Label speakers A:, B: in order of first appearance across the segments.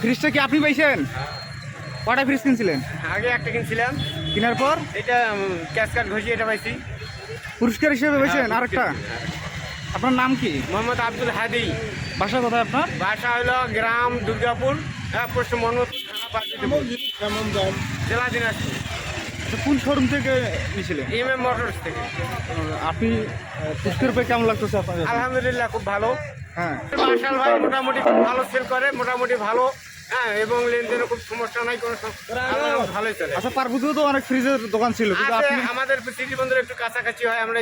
A: ফ্রিজটা কি আপনি পাইছেন? কটা ফ্রিজ কিনছিলেন?
B: আগে একটা কিনছিলাম।
A: কেনার পর?
B: এটা ক্যাশ কার্ড ঘষিয়ে এটা পাইছি।
A: পুরস্কার হিসেবে পেয়েছেন আরেকটা? আপনার নাম কি?
B: মোহাম্মদ আব্দুল হাদি।
A: বাসা কোথায় আপনার?
B: বাসা হলো গ্রাম দুর্গাপুর হ্যাঁ পশ্চিম জেলা দিনাজপুর।
A: আচ্ছা, কোন শোরুম থেকে নিয়েছিলেন?
B: এম এম মোটরস থেকে।
A: আপনি পুরস্কার পেয়ে কেমন লাগতেছে আপনার
B: আলহামদুলিল্লাহ খুব ভালো।
A: হ্যাঁ।
B: মার্শাল ভাই মোটামুটি খুব ভালো সেল করে মোটামুটি ভালো। হ্যাঁ এবং লেনদেনে খুব সমস্যা নাই কোনো ভালোই চলে।
A: আচ্ছা তো অনেক ফ্রিজের দোকান ছিল কিন্তু
B: আছে
A: আপনি
B: আমাদের একটু কাছাকাছি হয় আমরা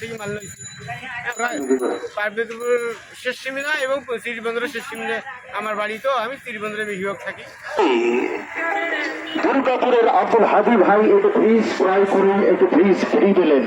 B: থেকে মাল লইছি প্রায় পার্বতীপুর শেষ সীমিনা এবং শেষ সীমিনা আমার বাড়ি তো আমি শ্রীবন্দরে বেশিরভাগ থাকি।
C: দুর্গাপুরের আব্দুল হাদি ভাই একটু ফ্রিজ ক্রয় করে একটু ফ্রিজ ফ্রি দিলেন।